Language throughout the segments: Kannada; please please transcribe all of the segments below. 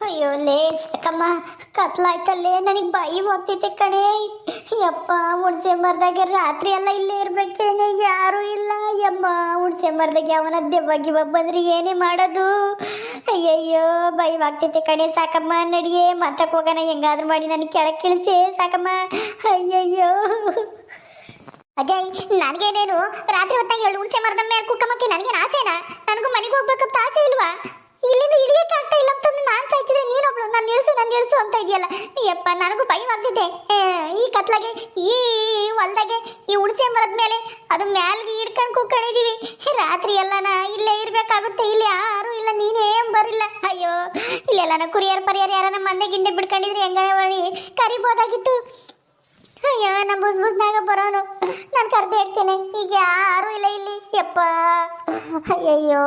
ಅಯ್ಯೋ, ಲೇ ಸಾಕಮ್ಮ ಕತ್ಲಾಯ್ತಲ್ಲೇ, ನನಗೆ ಬಾಯಿ ಹೋಗ್ತೈತೆ ಕಣೆ. ಯಪ್ಪ, ಹುಣ್ಸೆ ಮರದಾಗ ರಾತ್ರಿ ಎಲ್ಲ ಇಲ್ಲೇ ಇರ್ಬೇಕೇನೆ ಯಾರೂ ಇಲ್ಲ. ಯಮ್ಮ, ಹುಣ್ಸೆ ಮರದಾಗ ಅವನ ದೆವ್ವ ಗಿವ್ವ ಬಂದ್ರೆ ಏನೇ ಮಾಡೋದು? ಅಯ್ಯಯ್ಯೋ ಭಯವಾಗ್ತೈತೆ ಕಣೆ, ಸಾಕಮ್ಮ, ನಡಿಯೇ ಮತ್ತಕ್ಕೆ ಹೋಗೋಣ, ಹೆಂಗಾದ್ರೂ ಮಾಡಿ ನನಗೆ ಕೆಳಗೆ ಇಳಿಸಿ ಸಾಕಮ್ಮ. ಅಯ್ಯಯ್ಯೋ. ಅಜಯ್, ನನಗೇನೇನು? ರಾತ್ರಿ ಹೊತ್ತಾಗ ಹೇಳು, ಹುಣ್ಸೆ ಮರದ ಮೇಲೆ ಕುಕ್ಕಮ್ಮಕ್ಕೆ ನನಗೇನು ಆಸೆನಾ? ನನಗೂ ಮನೆಗೆ ಹೋಗ್ಬೇಕಂತ ಆಸೆ ಇಲ್ವಾ? ಇಲ್ಲಿಂದ ಇಳಿಯಕ್ಕೆ ಆಗ್ತಾ ಇಲ್ಲ ಅಂತಂದು ನಾನು ಸಾಯ್ತಿದ್ದೆ. ನೀನೊಬ್ಳು ನಾನು ನಿಲ್ಸು ನಾನು ನಿಲ್ಸು ಅಂತ ಇದೆಯಲ್ಲ. ಯಪ್ಪ, ನನಗೂ ಭಯವಾಗ್ತಿದೆ ಈ ಕತ್ಲಾಗೆ, ಈ ಹೊಲ್ದಾಗೆ, ಈ ಉಳಿಸೆ ಮರದ ಮೇಲೆ, ಅದು ಮ್ಯಾಲ್ಗೆ ಹಿಡ್ಕೊಂಡು ಕೂತ್ಕೊಂಡಿದೀವಿ. ರಾತ್ರಿ ಎಲ್ಲನ ಇಲ್ಲೇ ಇರಬೇಕಾಗುತ್ತೆ. ಇಲ್ಲಿ ಯಾರು ಇಲ್ಲ, ನೀನೇ ಬರಿಲ್ಲ ಅಯ್ಯೋ, ಇಲ್ಲೆಲ್ಲನ ಕುರಿಯರ್, ಪರಿಯರ್ ಯಾರನ್ನ ಮಂದೆ ಗಿಂದೆ ಬಿಡ್ಕೊಂಡಿದ್ರೆ? ಹೆಂಗ ಕರಿಬೋದಾಗಿತ್ತು. ಅಯ್ಯೋ ನಮ್ಮ ಬುಸ್ ಬುಸ್ನಾಗ ಬರೋನು. ನಾನು ಕರ್ದು ಇಡ್ತೇನೆ ಈಗ ಯಾರು ಇಲ್ಲ ಇಲ್ಲಿ. ಯಪ್ಪ. ಅಯ್ಯಯ್ಯೋ.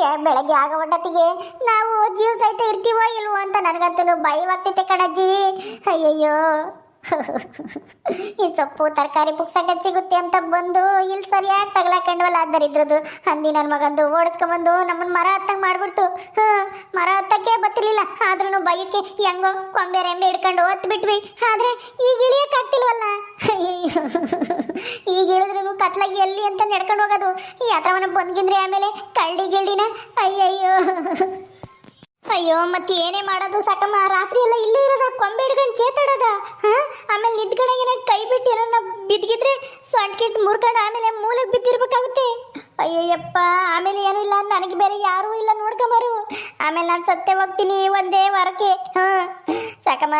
ಯಾ ಬೆಳಗ್ಗೆ ಆಗ ಒಟ್ಟತ್ತಿಗೆ ನಾವು ಜೀವ ಸಹಿತ ಇರ್ತೀವೋ ಇಲ್ವೋ ಅಂತ ನನಗಂತೂ ಭಯವಾಗ್ತೈತೆ ಕಣಜ್ಜಿ. ಅಯ್ಯಯ್ಯೋ. ಈ ಸೊಪ್ಪು, ತರಕಾರಿ ಪುಕ್ಸಟ್ಟೆ ಸಿಗುತ್ತೆ ಅಂತ ಬಂದು ಇಲ್ಲಿ ಸರಿಯಾಗಿ ತಗಲಾಕೊಂಡ್ವಲ್ಲ ದರಿದ್ರದು ಹಂದಿ ನನ್ನ ಮಗಂದು ಓಡಿಸ್ಕೊಂಬಂದು ನಮ್ಮನ್ನ ಮರ ಹತ್ತಂಗೆ ಮಾಡ್ಬಿಡ್ತು. ಹಾ, ಮರ ಹತ್ತಕ್ಕೆ ಬತ್ತಿರ್ಲಿಲ್ಲ ಆದ್ರೂ ಬಯಕ್ಕೆ ಹೆಂಗೋ ಕೊಂಬೆ ರೆಂಬೆ ಹಿಡ್ಕೊಂಡು ಹೊತ್ತು ಬಿಟ್ವಿ. ಆದ್ರೆ ಈಗ ಇಳಿಯಕ್ಕಾಗ್ತಿಲ್ವಲ್ಲ ಈಗ ಇಳಿದ್ರೂ ಕತ್ಲಾಗಿ ಎಲ್ಲಿ ಅಂತ ನಡ್ಕೊಂಡು ಹೋಗೋದು. ಈ ಹತ್ರವನ್ನ ಬಂದ್ಗಿಂದ್ರೆ ಆಮೇಲೆ ಕಳ್ಳಿ ಗಿಳ್ಳಿನ. ಅಯ್ಯಯ್ಯೋ. ಅಯ್ಯೋ, ಮತ್ತೆ ಏನೇ ಮಾಡೋದು? ಸಾಕಮ್ಮ, ರಾತ್ರಿ ಎಲ್ಲ ಇಲ್ಲೇ ಇರೋದ? ಕೊಂಬೆ ಹಿಡ್ಕೊಂಡು ಚೇತಾಡೋದ ಹಾ? ಆಮೇಲೆ ನಿಂತ್ಕೊಂಡಾಗ ಕೈ ಬಿಟ್ಟು ಏನೋ ಬಿದ್ಗಿದ್ರೆ ಸೊಂಟ ಕಿಟ್ ಮುರ್ಕೊಂಡು ಆಮೇಲೆ ಮೂಲೆಗೆ ಬಿದ್ದಿರ್ಬೇಕಾಗುತ್ತೆ. ಅಯ್ಯಯ್ಯಪ್ಪ, ಆಮೇಲೆ ಏನೂ ಇಲ್ಲ, ನನಗೆ ಬೇರೆ ಯಾರೂ ಇಲ್ಲ ನೋಡ್ಕೊಂಬರು ಆಮೇಲೆ ನಾನು ಸತ್ಯ ಹೋಗ್ತೀನಿ ಒಂದೇ ವಾರಕ್ಕೆ. ಹಾ? ಸಾಕಮ್ಮ,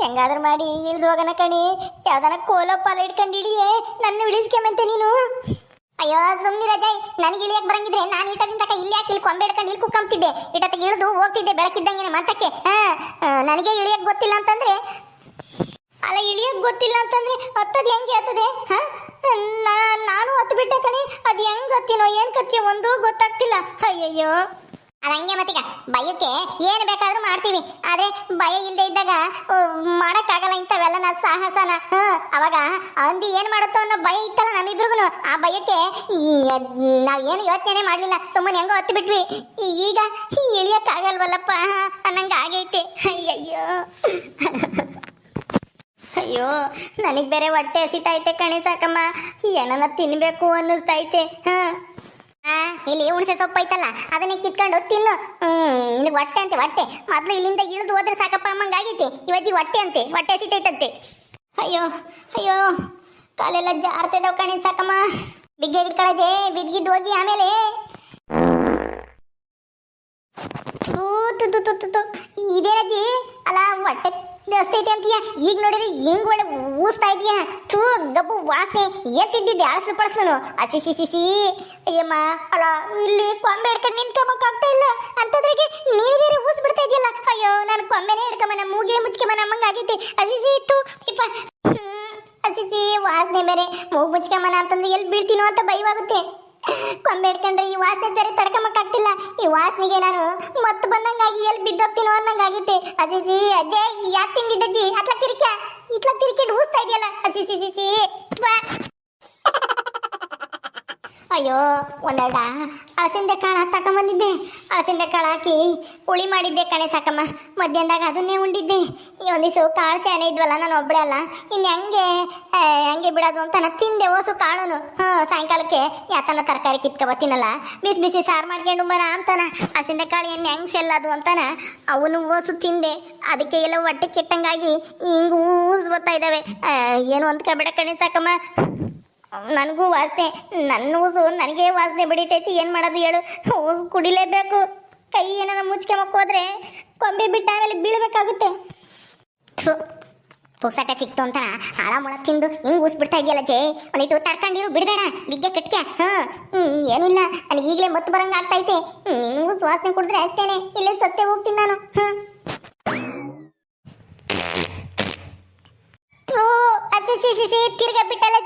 ಹೆಂಗಾದ್ರೂ ಮಾಡಿ, ಇಳಿದು ಹೋಗೋಣ ಕಣಿ. ಯಾವ್ದಾನ ಕೋಲೋ ಪಾಲ ಇಟ್ಕೊಂಡು ಹಿಡಿಯೇ ನನ್ನ ಇಳಿಸ್ಕೊಂಬಂತೆ ನೀನು. ಅಯ್ಯೋ ಸುಮ್ನಿ ರಜಾಯ್ ನನಗೆ ಇಳಿಯಕ್ಕೆ ಬರಂಗಿದ್ರೆ ನಾನು ಇಟ್ಟದಿಂದ ಇಲ್ಲಿ ಯಾಕೆ ಇಲ್ಲಿ ಕೊಂಬೆ ಇಲ್ಲಿ ಕುಕ್ಕಂತಿದ್ದೆ ಇಟ್ಟತ್ತಿಗೆ ಇಳಿದು ಹೋಗ್ತಿದ್ದೆ ಬೆಳಕಿದ್ದಂಗೆ ಮತ್ತಕ್ಕೆ. ಹಾ ನನಗೆ ಇಳಿಯಕ್ ಗೊತ್ತಿಲ್ಲ ಅಂತಂದ್ರೆ? ಅಲ್ಲ, ಇಳಿಯಕ್ ಗೊತ್ತಿಲ್ಲ ಅಂತಂದ್ರೆ ಹತ್ತದ್ ಹೆಂಗೆ ಹತ್ತದೆ ಹಾ? ನಾನು ಹತ್ತು ಬಿಟ್ಟೆ ಕಣಿ. ಅದು ಹೆಂಗ್ ಹತ್ತಿನೋ ಏನ್ ಕತ್ತಿಯೋ ಒಂದು ಗೊತ್ತಾಗ್ತಿಲ್ಲ. ಅಯ್ಯಯ್ಯೋ. ಅದು ಹಂಗೆ ಮತ್ತೀಗ ಭಯಕ್ಕೆ ಏನು ಬೇಕಾದರೂ ಮಾಡ್ತೀವಿ ಆದ್ರೆ ಭಯ ಇಲ್ಲದೆ ಇದ್ದಾಗ ಮಾಡೋಕ್ಕಾಗಲ್ಲ ಇಂಥವೆಲ್ಲ ನಾ ಸಾಹಸನ. ಅವಾಗ ಅಂದಿ ಏನು ಮಾಡುತ್ತೋ ಅನ್ನೋ ಭಯ ಇತ್ತಲ್ಲ ನಮ್ಮಿಬ್ರಿಗೂ ಆ ಭಯಕ್ಕೆ ನಾವು ಏನು ಯೋಚನೆ ಮಾಡಲಿಲ್ಲ. ಸುಮ್ಮನೆ ಹೆಂಗೋ ಹತ್ತು ಬಿಟ್ವಿ. ಈಗ ಇಳಿಯೋಕ್ಕಾಗಲ್ವಲ್ಲಪ್ಪ. ಅನ್ನಂಗೆ ಆಗೈತೆ. ಅಯ್ಯಯ್ಯೋ. ಅಯ್ಯೋ, ನನಗೆ ಬೇರೆ ಹೊಟ್ಟೆ ಹಸಿತೈತೆ ಕಣೆ ಸಾಕಮ್ಮ. ಏನನ್ನ ತಿನ್ನಬೇಕು ಅನ್ನಿಸ್ತೈತೆ. ಹಾ. ಇಲ್ಲಿ ಹುಣಸೆ ಸೊಪ್ಪು ಐತಲ್ಲ ಅದನ್ನೇ ಕಿತ್ಕೊಂಡು ತಿನ್ನು. ಹ್ಮ್ ನಿನಗೆ ಹೊಟ್ಟೆ ಅಂತೆ ಹೊಟ್ಟೆ. ಮೊದ್ಲು ಇಲ್ಲಿಂದ ಇಳಿದು ಹೋದ್ರೆ ಸಾಕಪ್ಪ ಅಮ್ಮಂಗೆ ಆಗೈತಿ. ಇವಜ್ಜಿ ಹೊಟ್ಟೆ ಅಂತೆ ಹೊಟ್ಟೆ ಸಿಟ್ಟೈತಂತೆ ಅಯ್ಯೋ ಅಯ್ಯೋ ಕಾಲೆಲ್ಲ ಜಾರ್ತೈದವ್ ಕಣಿ ಸಾಕಮ್ಮ. ಬಿಗ್ಗೆ ಹಿಡ್ಕೊಳಜೆ ಬಿದ್ಗಿದ್ ಹೋಗಿ ಆಮೇಲೆ. ಇದೇ ತು, ಹೊಟ್ಟೆ ದಸ್ತೈತೆ ಅಂತೀಯ? ಈಗ ನೋಡಿದ್ರೆ ಹಿಂಗ್ ಒಳ್ಳೆ ಊಸ್ತಾ ಇದೀಯ. ಥೂ ಗಬ್ಬು ವಾಸನೆ ಎತ್ತಿದ್ದಿದ್ದೆ ಅಳಸ್ಲು ಪಳಸ್ಲು ಅಸಿ ಸಿ ಸಿ ಸಿ. ಅಯ್ಯಮ್ಮ ಅಲ್ಲ ಇಲ್ಲಿ ಕೊಂಬೆ ಹಿಡ್ಕೊಂಡು ನಿಂತ್ಕೊಂಬಕ್ಕಾಗ್ತಾ ಇಲ್ಲ. ಅಂತದ್ರಿಗೆ ನೀನು ಬೇರೆ ಊಸ್ ಬಿಡ್ತಾ ಇದೆಯಲ್ಲ. ಅಯ್ಯೋ ನಾನು ಕೊಂಬೆನೇ ಹಿಡ್ಕೊಂಬನ ಮೂಗೆ ಮುಚ್ಕೊಂಬನ ಅಮ್ಮಂಗೆ ಆಗೈತೆ. ಅಸಿ ಸಿ ಇತ್ತು ಇಪ್ಪ. ಹ್ಮ್, ಅಸಿ ಸಿ ವಾಸನೆ ಬೇರೆ. ಮೂಗು ಮುಚ್ಕೊಂಬನ ಅಂತಂದ್ರೆ ಎಲ್ಲಿ ಬೀಳ್ತೀನೋ ಅಂತ ಭಯವಾಗುತ್ತೆ. ಕೊಂಬೆ ಹಿಡ್ಕೊಂಡ್ರೆ ಈ ವಾಸನೆ ಬೇರೆ ತಡ್ಕೊಂಬಕ್ಕಾಗ್ತಿಲ್ಲ ಈ ವಾಸನೆಗೆ ನಾನು ಮತ್ತೆ ಬಂದಂಗಾಗಿ ಎಲ್ಲಿ ಅನ್ನಂಗಾಗಿತ್ತೆ ಅಜಿಜಿ ಅಜಯ್ ಯಾಕೆ ತಿಂದಿದ್ದಜ್ಜಿ ಅತ್ಲ ತಿರ್ಕ ಇತ್ಲ ತಿರ್ಕೊಂಡು ಊಸ್ತಾ ಇದೆಯಲ್ಲ? ಅಜಿಜಿ ಜಿಜಿ ಅಯ್ಯೋ, ಒಂದೆರಡ? ಅಳಸಿಂದೆ ಕಾಳು ತಗೊಂಬಂದಿದ್ದೆ. ಅಳಸಿಂದೆ ಕಾಳು ಹಾಕಿ ಹುಳಿ ಮಾಡಿದ್ದೆ ಕಣೆ ಸಾಕಮ್ಮ. ಮಧ್ಯಾಹ್ನದಾಗ ಅದನ್ನೇ ಉಂಡಿದ್ದೆ. ಒಂದಿಸು ಕಾಳು ಸೇನೆ ಇದ್ವಲ್ಲ, ನಾನು ಒಬ್ಬಳೆ ಅಲ್ಲ. ಇನ್ನು ಹೆಂಗೆ ಹೆಂಗೆ ಬಿಡೋದು ಅಂತ ನಾನು ತಿಂದೆ ಓಸು ಕಾಳುನು. ಹ್ಞೂ, ಸಾಯಂಕಾಲಕ್ಕೆ ಯಾತನ ತರಕಾರಿ ಕಿತ್ಕೊಬತ್ತೀನಲ್ಲ ಬಿಸಿ ಬಿಸಿ ಸಾರು ಮಾಡ್ಕೊಂಡು ಬರ ಅಂತಾನ. ಹಸಿಂದೆ ಕಾಳು ಎಣ್ಣೆ ಹೆಂಗೆ ಸೆಲ್ಲದು ಅಂತಾನ. ಅವನು ಓಸು ತಿಂದೆ. ಅದಕ್ಕೆ ಎಲ್ಲ ಹೊಟ್ಟೆ ಕೆಟ್ಟಂಗಾಗಿ ಹಿಂಗೆ ಊಸ್ ಬರ್ತಾ ಇದ್ದಾವೆ. ಏನು ಕಬಿಡ ಕಣೆ ಸಾಕಮ್ಮ. ನನಗೂ ವಾಸನೆ, ನನ್ನ ಊಸು, ನನಗೆ ವಾಸನೆ ಬಿಡಿತೈತಿ, ಏನು ಮಾಡೋದು ಹೇಳು? ಊಸು ಕುಡಿಲೇಬೇಕು. ಕೈ ಏನಾರ ಮುಚ್ಕೊಂಬಕ್ ಹೋದ್ರೆ ಕೊಂಬೆ ಬಿಟ್ಟ ಆಮೇಲೆ ಬೀಳಬೇಕಾಗುತ್ತೆ. ಪುಕ್ಸಟ ಸಿಕ್ತು ಅಂತ ಹಾಳ ಮೊಳ ತಿಂದು ಹಿಂಗೆ ಊಸ್ಬಿಡ್ತಾ ಇದೆಯಲ್ಲ ಜೇ? ಒಂದಿಟ್ಟು ತಡ್ಕೊಂಡಿರು ಬಿಡಬೇಡ, ಬಿಗ್ಗೆ ಕಟ್ಕೆ. ಹಾಂ ಏನೂ ಇಲ್ಲ. ನನಗೆ ಈಗಲೇ ಮತ್ತು ಬರಂಗೆ ಆಗ್ತೈತೆ ನಿನಗೂ ಸುವಾಸನೆ ಕುಡಿದ್ರೆ ಅಷ್ಟೇನೆ. ಇಲ್ಲೇ ಸತ್ತೇ ಹೋಗ್ತೀನಿ ನಾನು. ಹಾಂ ಥೂ, ಅಸಿ ಸಿ ಸಿ ಸಿ, ತಿರ್ಗ ಬಿಟ್ಟಲ್ಲ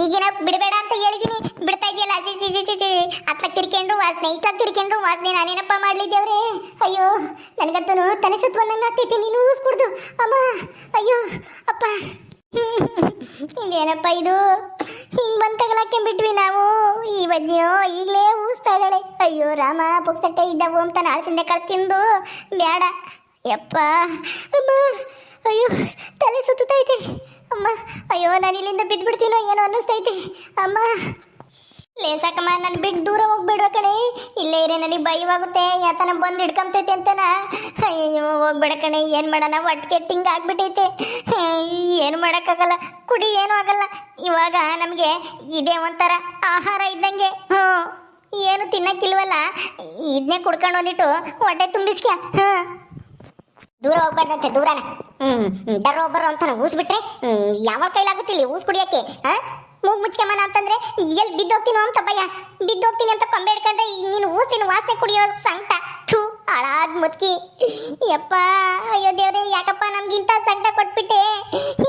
ಈಗಿನ ಬಿಡಬೇಡ ಅಂತ ಹೇಳಿದೀನಿ. ಬಿಡ್ತಾ ಇದೆಯಲ್ಲ ಸಿ ಸಿ ಸಿ ಸಿ ಅತ್ಲ ತಿರ್ಕೊಂಡ್ರು ವಾಸನೆ ಇಟ್ಲ ತಿರ್ಕೊಂಡ್ರು ವಾಸನೆ, ನಾನೇನಪ್ಪ ಮಾಡ್ಲಿ ದೇವ್ರೆ ಅಯ್ಯೋ, ನನಗಂತೂ ತಲೆ ಸುತ್ತ ಬಂದಂಗೆ ಆಗ್ತೈತಿ, ನೀನು ಊಸ್ ಕುಡ್ದು. ಅಮ್ಮ, ಅಯ್ಯೋ, ಅಪ್ಪ. ಇದೇನಪ್ಪ ಇದು? ಹಿಂಗೆ ಬಂದು ಬಿಟ್ವಿ ನಾವು. ಈ ಬಜ್ಜಿಯೋ ಈಗಲೇ ಊಸ್ತಾ ಇದ್ದಾಳೆ. ಅಯ್ಯೋ, ರಾಮ ಪುಕ್ಸಟ್ಟೆ ಇದ್ದಾವು ಅಂತ ನಾಳೆ ಕಡೆ ತಿಂದು. ಬೇಡ ಯಪ್ಪ, ಅಮ್ಮ, ಅಯ್ಯೋ, ತಲೆ ಸುತ್ತೈತೆ ಅಮ್ಮ, ಅಯ್ಯೋ, ನಾನು ಇಲ್ಲಿಂದ ಬಿದ್ದ್ಬಿಡ್ತೀನೋ ಏನೋ ಅನ್ನಿಸ್ತೈತಿ. ಅಮ್ಮ. ಲೇಸಾಕಮ್ಮ ನಾನು ಬಿಟ್ಟು ದೂರ ಹೋಗ್ಬಿಡುವ ಕಣೆ. ಇಲ್ಲೇ ಇರೇ, ನನಗೆ ಭಯವಾಗುತ್ತೆ. ಯಾತನ ಬಂದು ಹಿಡ್ಕೊಂತೈತೆ ಅಂತನ. ಅಯ್ಯೋ ಹೋಗ್ಬೇಡ ಕಣೆ. ಏನು ಮಾಡೋಣ ಒಟ್ಟು ಕೆಟ್ಟಿಂಗ್ ಆಗ್ಬಿಟ್ಟೈತೆ. ಏನು ಮಾಡೋಕ್ಕಾಗಲ್ಲ, ಕುಡಿ, ಏನೂ ಆಗಲ್ಲ. ಇವಾಗ ನಮಗೆ ಇದೇ ಒಂಥರ ಆಹಾರ ಇದ್ದಂಗೆ. ಹ್ಞೂ. ಏನು ತಿನ್ನಕ್ಕಿಲ್ವಲ್ಲ? ಇದನ್ನೇ ಕುಡ್ಕೊಂಡು ಬಂದಿಟ್ಟು ಹೊಟ್ಟೆ ತುಂಬಿಸ್ಕ್ಯಾ? ಹ್ಞೂ. ದೂರ ಹೋಗ್ಬಾರ್ದಂತೆ, ದೂರನ. ಡರೋ ಬರೋ ಅಂತ ಊಸ್ಬಿಟ್ರೆ ಯಾವ ಕೈಲಾಗುತ್ತಿಲ್ಲ ಊಸ್ ಕುಡಿಯಕ್ಕೆ ಮೂಗ್ ಮುಚ್ಕೊಂಬನ ಅಂತಂದ್ರೆ ಎಲ್ಲಿ ಬಿದ್ದೋಗ್ತೀನೋ ಅಂತ ಭಯ. ಬಿದ್ದೋಗ್ತೀನಿ ಅಂತ ಕೊಂಬೆ ಹಿಡ್ಕೊಂಡ್ರೆ ನೀನು ಊಸಿನ ವಾಸನೆ ಕುಡಿಯೋ ಸಂಕಟ ಥೂ, ಹಾಳಾದ್ ಮುತ್ಕಿ. ಯಪ್ಪ, ಅಯ್ಯೋ ದೇವ್ರೆ, ಯಾಕಪ್ಪ ನಮ್ಗಿಂತ ಸಂಕಟ ಕೊಟ್ಬಿಟ್ಟೆ?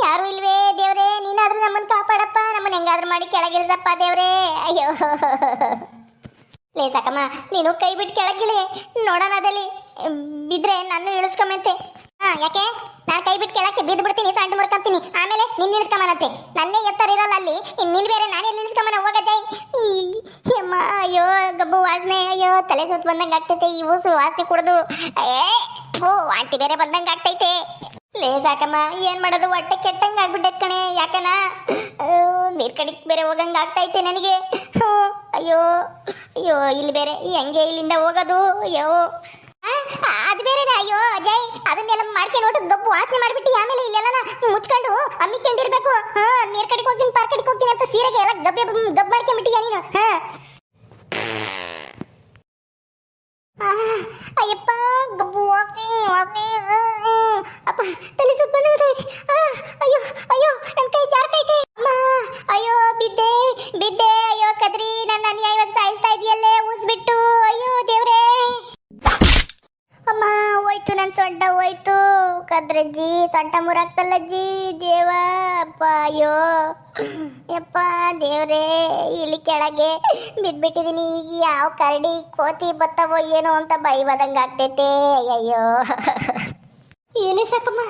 ಯಾರು ಇಲ್ವೇ ದೇವ್ರೆ, ನೀನಾದ್ರೂ ನಮ್ಮನ್ನ ಕಾಪಾಡಪ್ಪ. ನಮ್ಮನ್ನ ಹೆಂಗಾದ್ರೂ ಮಾಡಿ ಕೆಳಗಿಳಿಸಪ್ಪ ದೇವ್ರೆ. ಅಯ್ಯೋ. ಲೇ ಸಾಕಮ್ಮ, ನೀನು ಕೈ ಬಿಟ್ಟು ಕೆಳಗಿಳಿ. ನೋಡೋಣ ಅದಲ್ಲಿ ಬಿದ್ರೆ ನಾನು ಇಳಿಸ್ಕೊಂಬಂತೆ ಯಾಕೆ? ನಾನು ಕೈ ಬಿಟ್ಟು ಕೆಳಕ್ಕೆ ಬಿದ್ದು ಬಿಡ್ತೀನಿ, ಸಣ್ಣ ಮುರ್ಕೊಂತೀನಿ. ಆಮೇಲೆ ನಿನ್ನ ಇಳಿಸ್ಕೊಂಬನತ್ತೆ ನನ್ನೇ ಎತ್ತರ ಇರೋಲ್ಲ ಅಲ್ಲಿ ನಿನ್ ಬೇರೆ ನಾನೇ ಹೋಗತ್ತೆ ಅಮ್ಮ ಅಯ್ಯೋ, ಗಬ್ಬು ವಾಸನೆ, ಅಯ್ಯೋ, ತಲೆ ಸುತ್ತ ಬಂದಂಗೆ ಆಗ್ತೈತೆ, ಈ ಊಸು ವಾಸನೆ ಕುಡ್ದು. ಏ ಓ ವಾಂತಿ ಬೇರೆ ಬಂದಂಗೆ ಆಗ್ತೈತೆ. ಲೇ, ಸಾಕಮ್ಮ, ಏನ್ ಮಾಡೋದು? ಹೊಟ್ಟೆ ಕೆಟ್ಟಂಗೆ ಆಗ್ಬಿಟ್ಟೈತೆ ಕಣೆ, ಯಾಕನ? ನೀರ್ ಕಡೆ ಬೇರೆ ಹೋಗಂಗೆ ಆಗ್ತೈತೆ ನನಗೆ. ಅಯ್ಯೋ ಅಯ್ಯೋ, ಇಲ್ಲಿ ಬೇರೆ, ಹೆಂಗೆ ಇಲ್ಲಿಂದ ಹೋಗೋದು? ಅಯ್ಯೋ. ಅದು ಬೇರೆ ಅಯ್ಯೋ, ಅಜಯ್, ಅದನ್ನೆಲ್ಲ ಮಾಡ್ಕೊಂಡು ಒಟ್ಟು ಗಬ್ಬು ವಾಸನೆ ಮಾಡ್ಬಿಟ್ಟು ಆಮೇಲೆ ಇಲ್ಲೆಲ್ಲ ಮುಚ್ಕೊಂಡು ಅಮ್ಮಿಕೊಂಡಿರ್ಬೇಕು. ಹಾ, ನೀರ್ ಕಡೆಗೆ ಹೋಗ್ತೀನಿ ಪಾರ್ ಕಡೆಗೆ ಹೋಗ್ತೀನಿ ಅಂತ ಸೀರೆಗೆ ಎಲ್ಲ ಗಬ್ಬೆ ಗಬ್ಬು ಮಾಡ್ಕೊಂಡ್ಬಿಟ್ಟಿಯ ನೀನು? ಹಾ. ಅಯ್ಯಪ್ಪ, ಗಬ್ಬು. ಅಪ್ಪ, ತಲೆ ಸುತ್ತ ಬಂದೈತೆ ಅಯ್ಯೋ ಅಯ್ಯೋ ನನ್ನ ಕೈ ಜಾರ್ತೈತೆ ಅಮ್ಮ, ಅಯ್ಯೋ, ಬಿದ್ದೆ ಬಿದ್ದೆ, ಅಯ್ಯೋ, ಕದ್ರಿ, ನನ್ನ ಅನ್ಯಾಯವಾಗಿ ಸಾಯಿಸ್ತಾ ಇದೆಯಲ್ಲೇ, ಊಸ್ಬಿಟ್ಟು. ಅಯ್ಯೋ, ದೇವ್ರೇ. ಸೊಂಟ ಹೋಯ್ತು. ಕದ್ರಜ್ಜಿ, ಸೊಂಟ ಮುರಾಕ್ತಲ್ಲಜ್ಜಿ ದೇವ, ಅಪ್ಪ, ಅಯ್ಯೋ. ಯಪ್ಪ, ದೇವ್ರೇ, ಇಲ್ಲಿ ಕೆಳಗೆ ಬಿದ್ಬಿಟ್ಟಿದೀನಿ. ಈಗ ಯಾವ ಕರಡಿ, ಕೋತಿ ಬತ್ತವೋ ಏನೋ ಅಂತ ಬೈವದಂಗೆ ಆಗ್ತೈತೆ. ಅಯ್ಯೋ ಏನೇ ಸಾಕಮ್ಮ,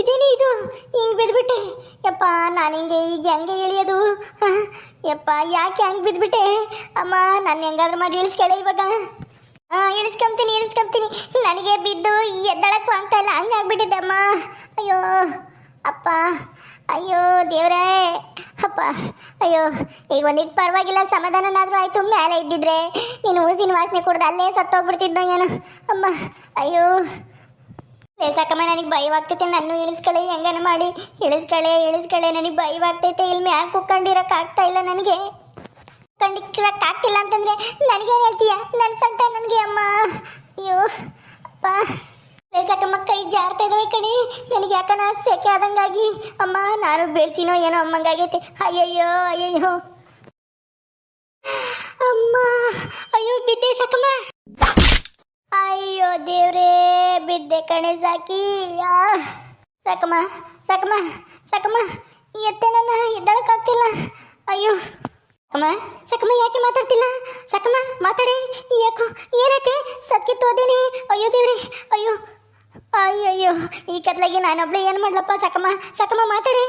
ಇದೇನೇ ಇದು? ಹಿಂಗೆ ಬಿದ್ಬಿಟ್ಟೆ. ಯಪ್ಪ, ನಾನು ಹಿಂಗೆ ಈಗ ಹೆಂಗೆ ಇಳಿಯೋದು? ಯಪ್ಪ, ಯಾಕೆ ಹಂಗೆ ಬಿದ್ಬಿಟ್ಟೆ? ಅಮ್ಮ, ನಾನು ಹೆಂಗಾದ್ರೂ ಮಾಡಿ ಇಳಿಸ್ಕೇಳೆ ಇವಾಗ. ಇಳಿಸ್ಕೊಂತೀನಿ ಇಳಿಸ್ಕೊಂತೀನಿ. ನನಗೆ ಬಿದ್ದು ಎದ್ದಳಕ್ಕೆ ಆಗ್ತಾ ಇಲ್ಲ. ಹಂಗೆ ಆಗ್ಬಿಟ್ಟಿದ್ದೆ ಅಮ್ಮ ಅಯ್ಯೋ, ಅಪ್ಪ. ಅಯ್ಯೋ, ದೇವ್ರೇ. ಅಪ್ಪ. ಅಯ್ಯೋ, ಈಗ ಒಂದಿಟ್ಟು ಪರವಾಗಿಲ್ಲ, ಸಮಾಧಾನನಾದರೂ ಆಯಿತು. ಮೇಲೆ ಇದ್ದಿದ್ರೆ ನೀನು ಊಸಿನ ವಾಸನೆ ಕುಡ್ದು ಅಲ್ಲೇ ಸತ್ತೋಗ್ಬಿಡ್ತಿದ್ದೋ ಏನೋ. ಅಮ್ಮ, ಅಯ್ಯೋ. ಸಾಕಮ್ಮ, ನನಗೆ ಭಯವಾಗ್ತೈತೆ ನಾನು ಇಳಿಸ್ಕೊಳ್ಳಿ, ಹೆಂಗನ ಮಾಡಿ. ಇಳಿಸ್ಕೊಳ್ಳೆ ಇಳಿಸ್ಕೊಳ್ಳೆ. ನನಗೆ ಭಯವಾಗ್ತೈತೆ. ಇಲ್ಲಿ ಮ್ಯಾಗ ಕುಕ್ಕಂಡಿರೋಕ್ಕಾಗ್ತಾ ಇಲ್ಲ ನನಗೆ. ಕಂಡಿಕ್ಕಿರಕ್ಕೆ ಆಗ್ತಿಲ್ಲ ಅಂತಂದ್ರೆ ನನಗೇನು ಹೇಳ್ತೀಯ? ನನ್ನ ಸಂತ ನನಗೆ ಅಮ್ಮ. ಅಯ್ಯೋ, ಅಪ್ಪ. ಸಾಕಮ್ಮ, ಕೈ ಜಾರ್ತಾ ಇದಾವೆ ಕಣಿ. ನನಗೆ ಯಾಕನ ಸೆಕೆ ಆದಂಗಾಗಿ? ಅಮ್ಮ, ನಾನು ಬೀಳ್ತೀನೋ ಏನೋ ಅಮ್ಮಂಗಾಗೈತೆ. ಅಯ್ಯಯ್ಯೋ ಅಯ್ಯಯ್ಯೋ. ಅಮ್ಮ, ಅಯ್ಯೋ, ಬಿದ್ದೆ ಸಾಕಮ್ಮ. ಅಯ್ಯೋ, ದೇವ್ರೇ, ಬಿದ್ದೆ ಕಣೆ ಸಾಕಿ. ಸಾಕಮ್ಮ ಸಾಕಮ್ಮ ಸಾಕಮ್ಮ. ಎತ್ತೆ ನನ್ನ ಎದ್ದಳಕ್ಕಾಗ್ತಿಲ್ಲ. ಅಯ್ಯೋ. ಅಮ್ಮ, ಸಕಮ್ಮ, ಯಾಕೆ ಮಾತಾಡ್ತಿಲ್ಲ? ಸಕಮ್ಮ, ಮಾತಾಡಿ. ಯಾಕೋ ಏನಕ್ಕೆ ಸತ್ಕೆ ತೋದೇನೆ. ಅಯ್ಯೋ ದೇವ್ರಿ, ಅಯ್ಯೋ. ಅಯ್ಯೋ ಅಯ್ಯೋ ಈ ಕತ್ಲಾಗಿ ನಾನೊಬ್ಳೆ ಏನು ಮಾಡ್ಲಪ್ಪ ಸಕಮ್ಮ? ಸಕಮ್ಮ, ಮಾತಾಡಿ.